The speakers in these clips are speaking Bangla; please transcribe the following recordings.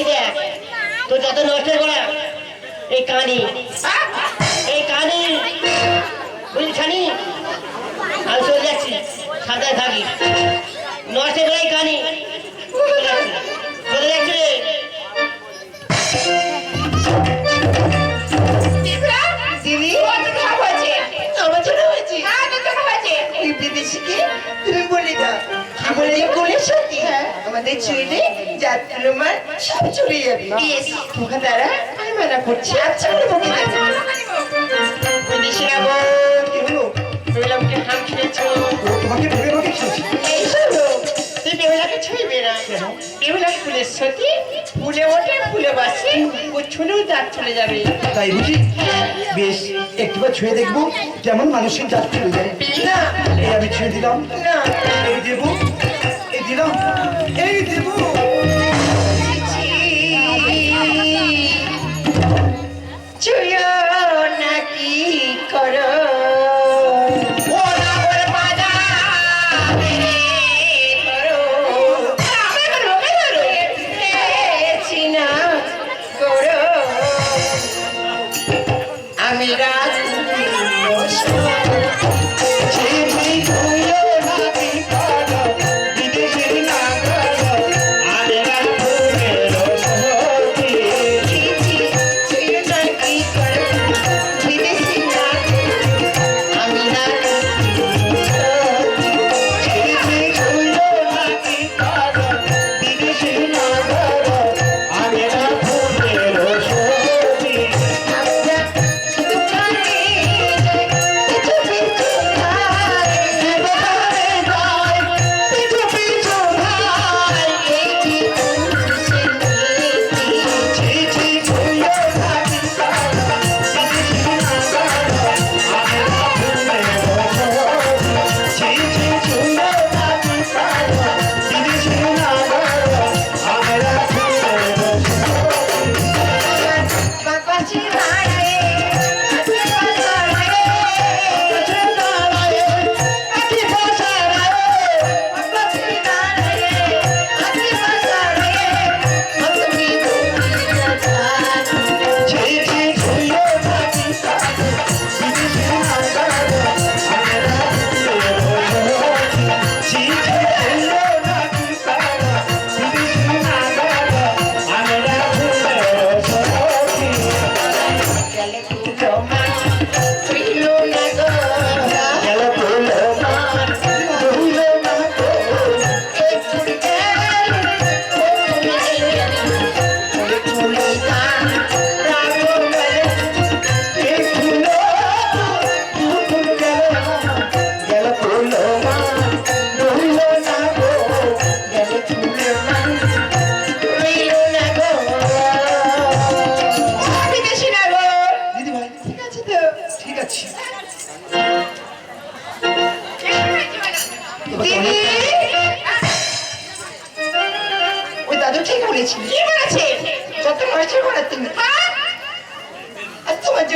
এই দেখ তো যত নষ্ট করা এই কানি। এই কানি বুঝছানি আমি চলে যাচ্ছি সাঁতারে থাকি। নষ্ট করে এই কানি। চলে যাচ্ছি। রে। দিদি হয়েছে। আমার জন্য হয়েছে? বিদেশিকে তুমি বলে দাও আমাদের কোলের সাথে আমাদের চলে যাত্রা মার সব চলে যাবে। আমি মানা করছি। আচ্ছা করে বকে বিদেশি যাব বেহুলামকে হাম খেয়েছো তোমাকে ভেবে ভেবে খেয়েছি। এই শোনো তুই বেহুলাকে ছুঁইবে না বেহুলা ফুলের সাথে ফুলে ওঠে ফুলে বাসে ও ছুলেও দাঁত চলে যাবে। তাই বুঝি? বেশ একটিবার ছুঁয়ে দেখব কেমন মানুষের জাত চলে যায়। না। এই আমি ছুঁয়ে দিলাম। না। এই দেবো। দিলাম। এই দেবো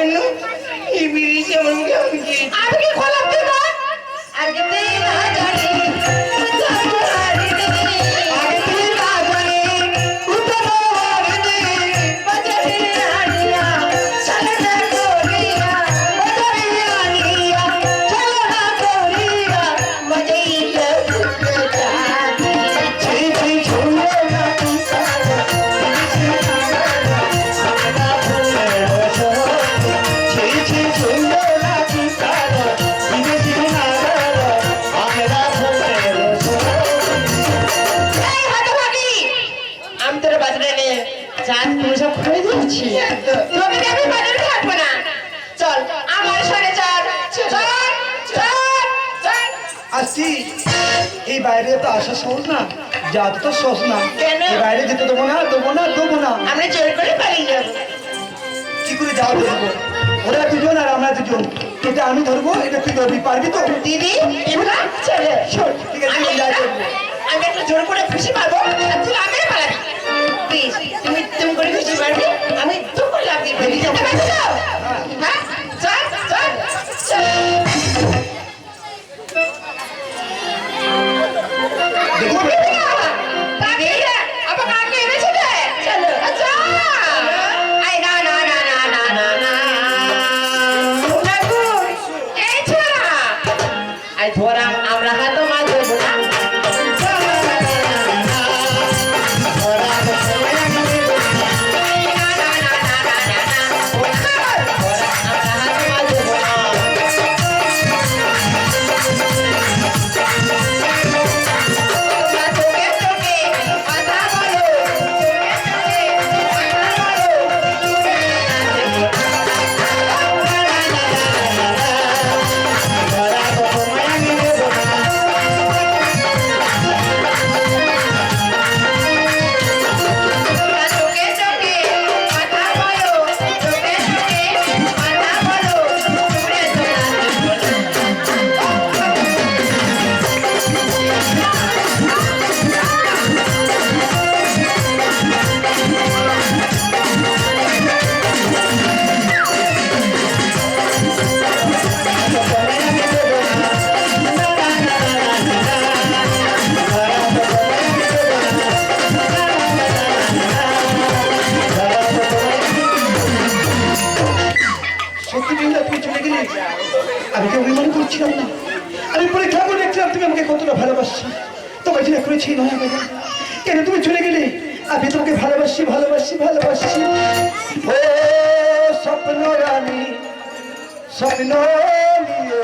জন্য এই বিড়ি আমার মুখে আমি কি খোলাম দেব আগে বাইরে তো আসা সহজ না যাতে তো সহজ না। বাইরে যেতে দেবো না দেবো না দেবো না। আমরা জোর করে পালিয়ে যাব। কি করে যাওয়া ধরবো ওরা দুজন আর আমরা দুজন। এটা আমি ধরবো এটা তুই ধরবি? পারবি তো? দিদি এগুলা চলে। ঠিক আছে, আমি আমি যাই করব। আমি একটা জোর করে খুশি পাবো তুই আমি পালাবি প্লিজ তুমি তুমি করে খুশি পারবি আমি তো যেতে তো হ্যাঁ চল চল চল। দেখি আমি কেউ মনে করছিলাম আমরা আমি পরীক্ষা করে দেখছিলাম তুমি আমাকে কতটা ভালোবাসছো। তোমায় যেটা করেছি নয় মেঘা কেন তুমি চলে গেলে? আমি তোমাকে ভালোবাসি ভালোবাসি ভালোবাসি। ও স্বপ্ন রানী, স্বপ্ন নিয়ে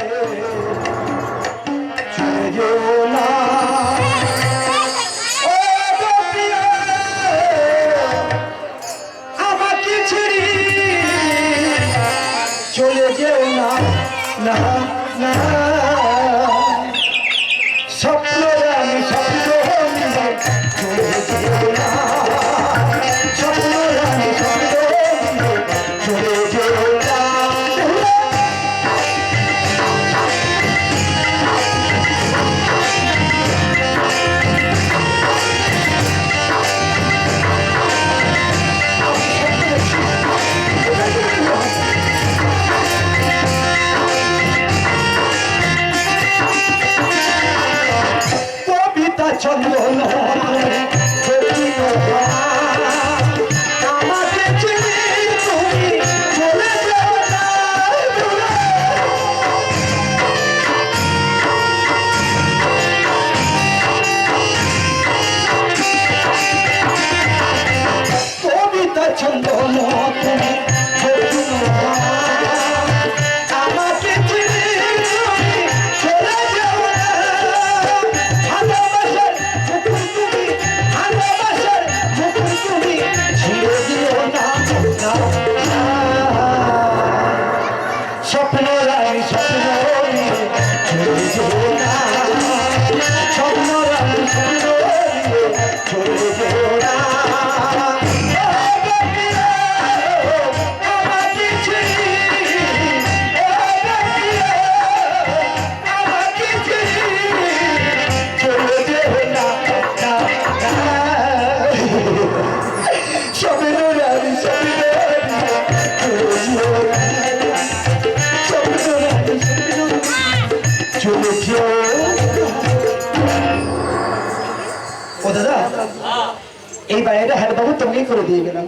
এই বাইরে হেডবাবু হ্যাঁ তোমকেই করে দিয়ে গেলাম।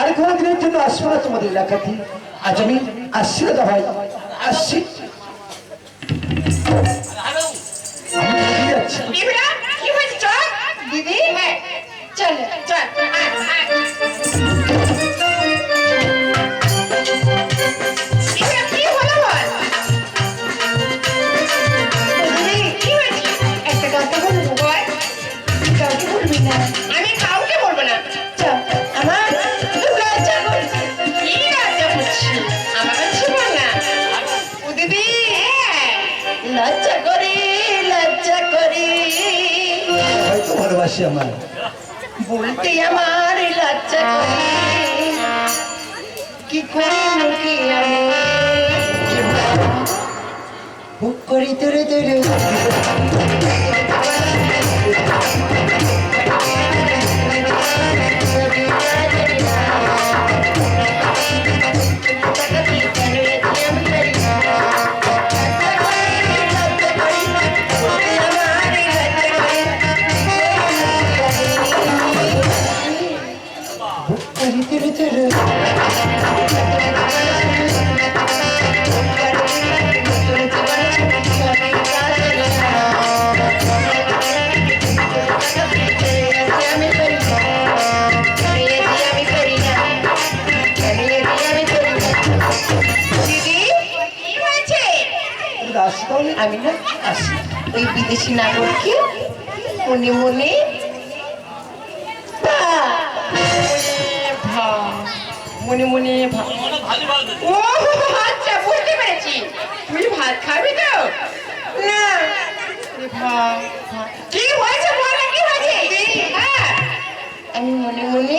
আর কোনোদিনের জন্য আসব না তোমাদের এলাকাতে। আজ আমি আসছি দাদা ভাই আসছি। চল। চল আসে আমার। বলতে আমার লজ্জা করে। কি করে নাকি আমি? বুক করি তোরে তোরে। আমি না আসি। ওই বিদেশি নাগরকে মনে মনে মনে মনে ও আচ্ছা বুঝতে পেরেছি। তুমি ভাত খাবি তো? না। কি কি হয়েছে? হ্যাঁ। আমি মনে মনে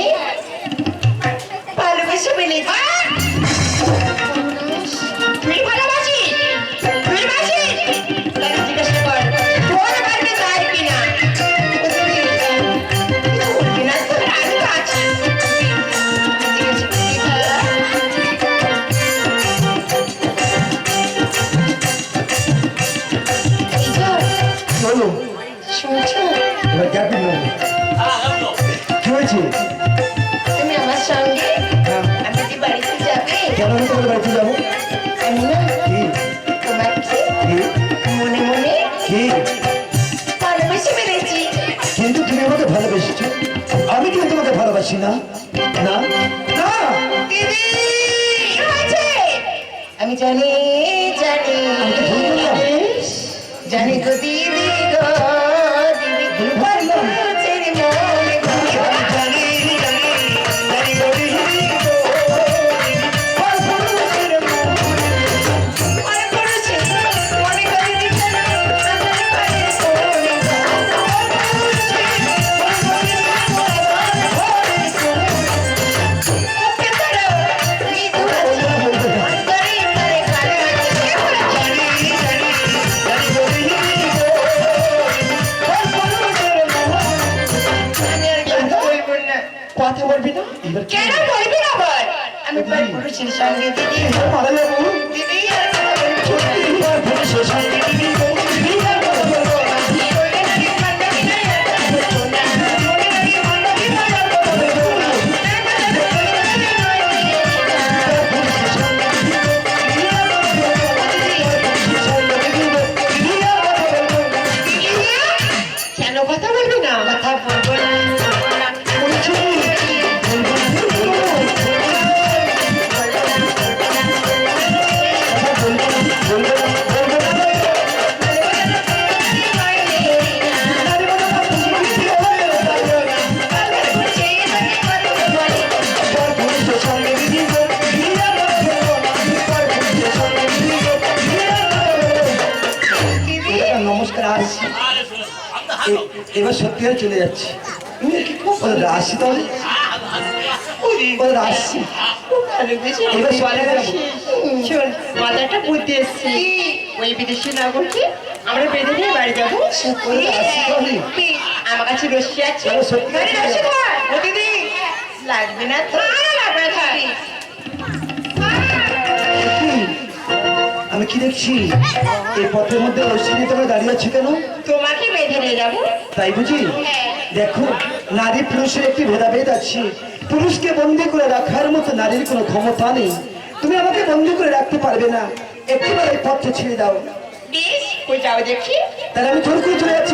রাশ এবার সত্যি হয়ে চলে যাচ্ছি। রাশি তাহলে? এবার চলে গেছি শোন বুঝতে এসছি ওই বিদেশি নাগরকে আমরা বেঁধে নিয়ে বাড়ি যাব? আমার কাছে রশ্মি আছে। লাগবে না তো। আমি কি দেখছি? এই পথের মধ্যে ঐশ্বরী তোমরা দাঁড়িয়ে আছো কেন? তোমাকে বেঁধে নিয়ে যাব। তাই বুঝি? দেখো নারী পুরুষের একটি ভেদাভেদ আছে। পুরুষকে বন্দি করে রাখার মতো নারীর কোনো ক্ষমতা নেই। তুমি আমাকে বন্দি করে রাখতে পারবে না। একটিবার এই পথটা ছেড়ে দাও। তাহলে আমি জোর করে চলে যাচ্ছি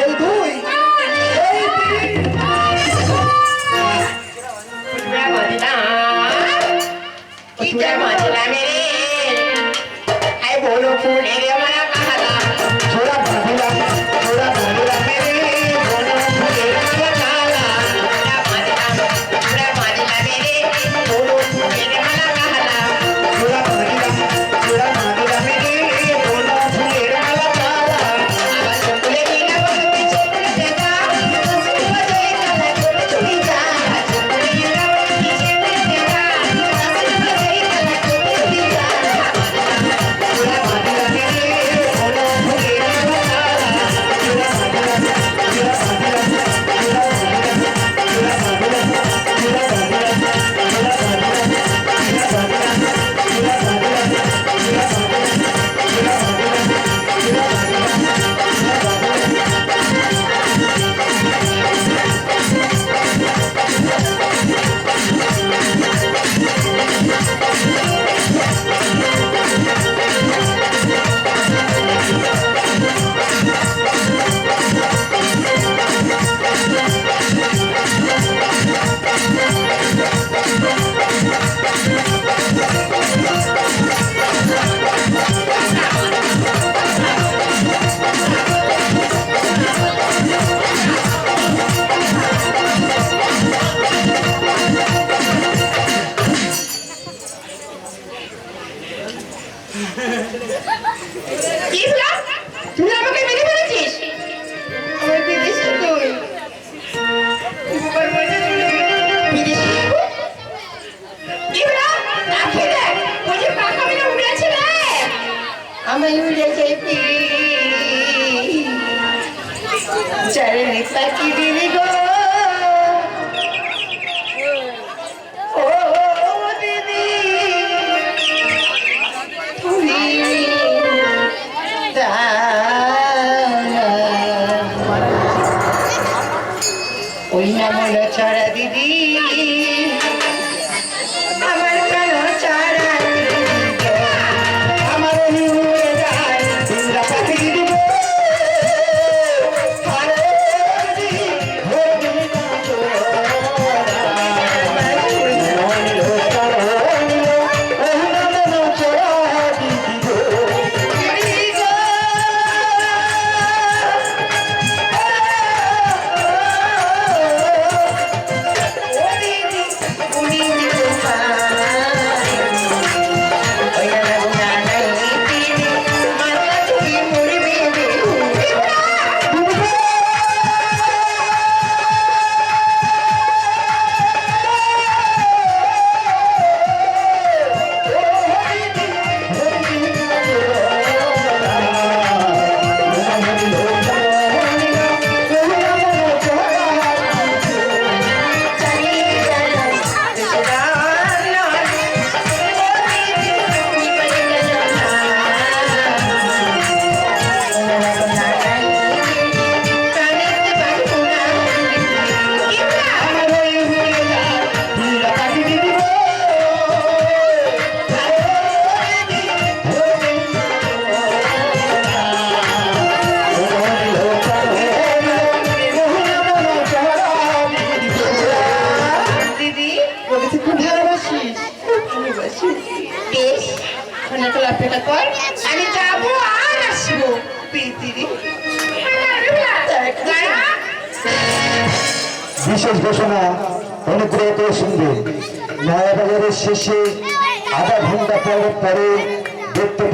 এই দুই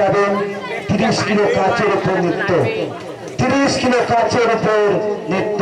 যাবে তিরিশ কিলো কাচের উপর নৃত্য। তিরিশ কিলো কাচের উপর নৃত্য।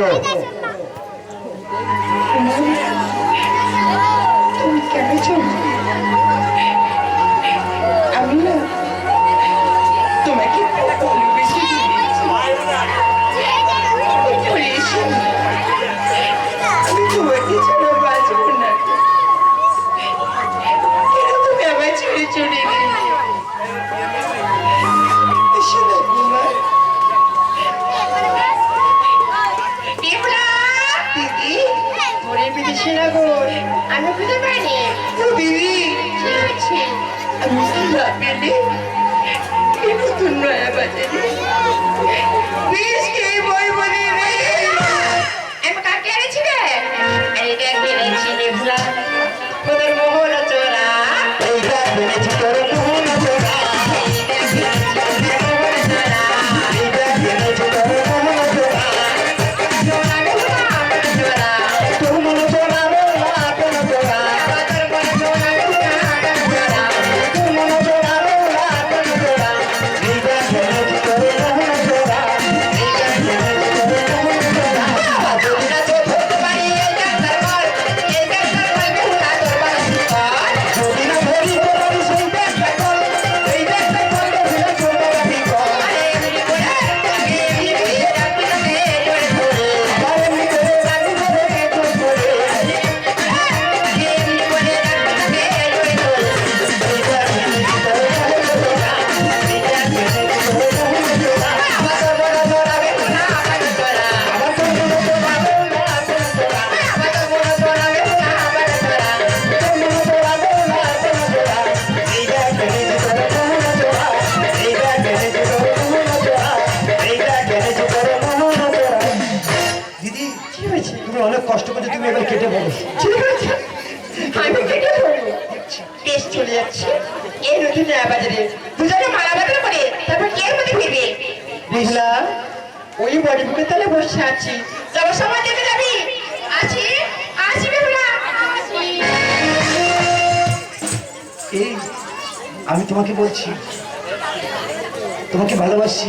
আমি তোমাকে বলছি তোমাকে ভালোবাসি।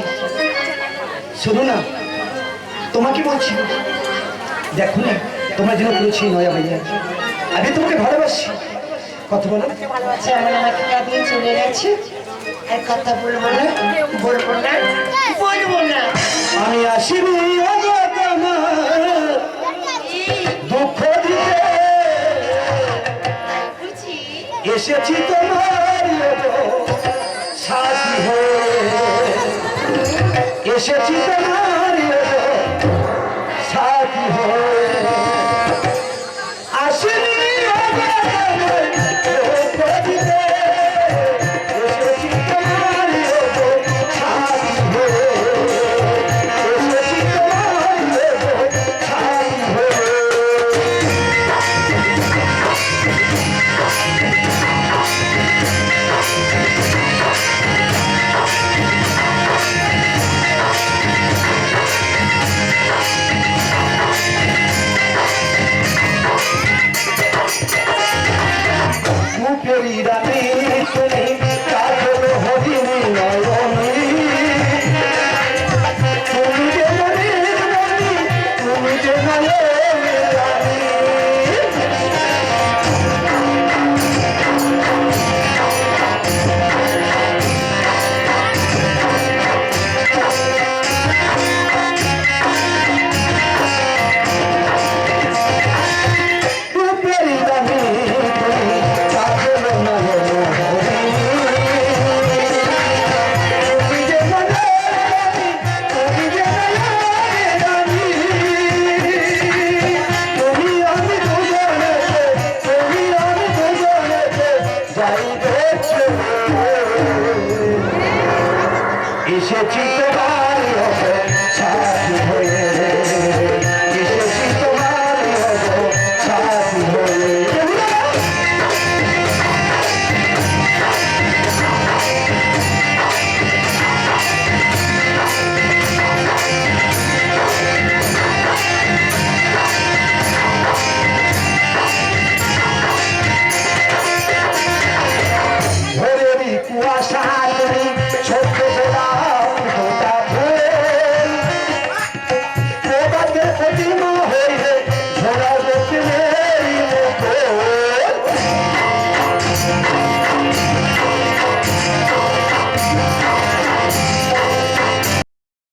শোনো না তোমাকে বলছি দেখো না তোমার জন্য বলছি নয়া ভাইয়া আমি তোমাকে ভালোবাসি। কথা বলো। ভালোবাসি আমার আমাকে কাঁদিয়ে চলে গেছে। আর কথা বলব না বলব না বলব না। আমি আসিবি দুঃখ দিতে এসেছি তোমার এসেছি তোমার সাথী। হয়ে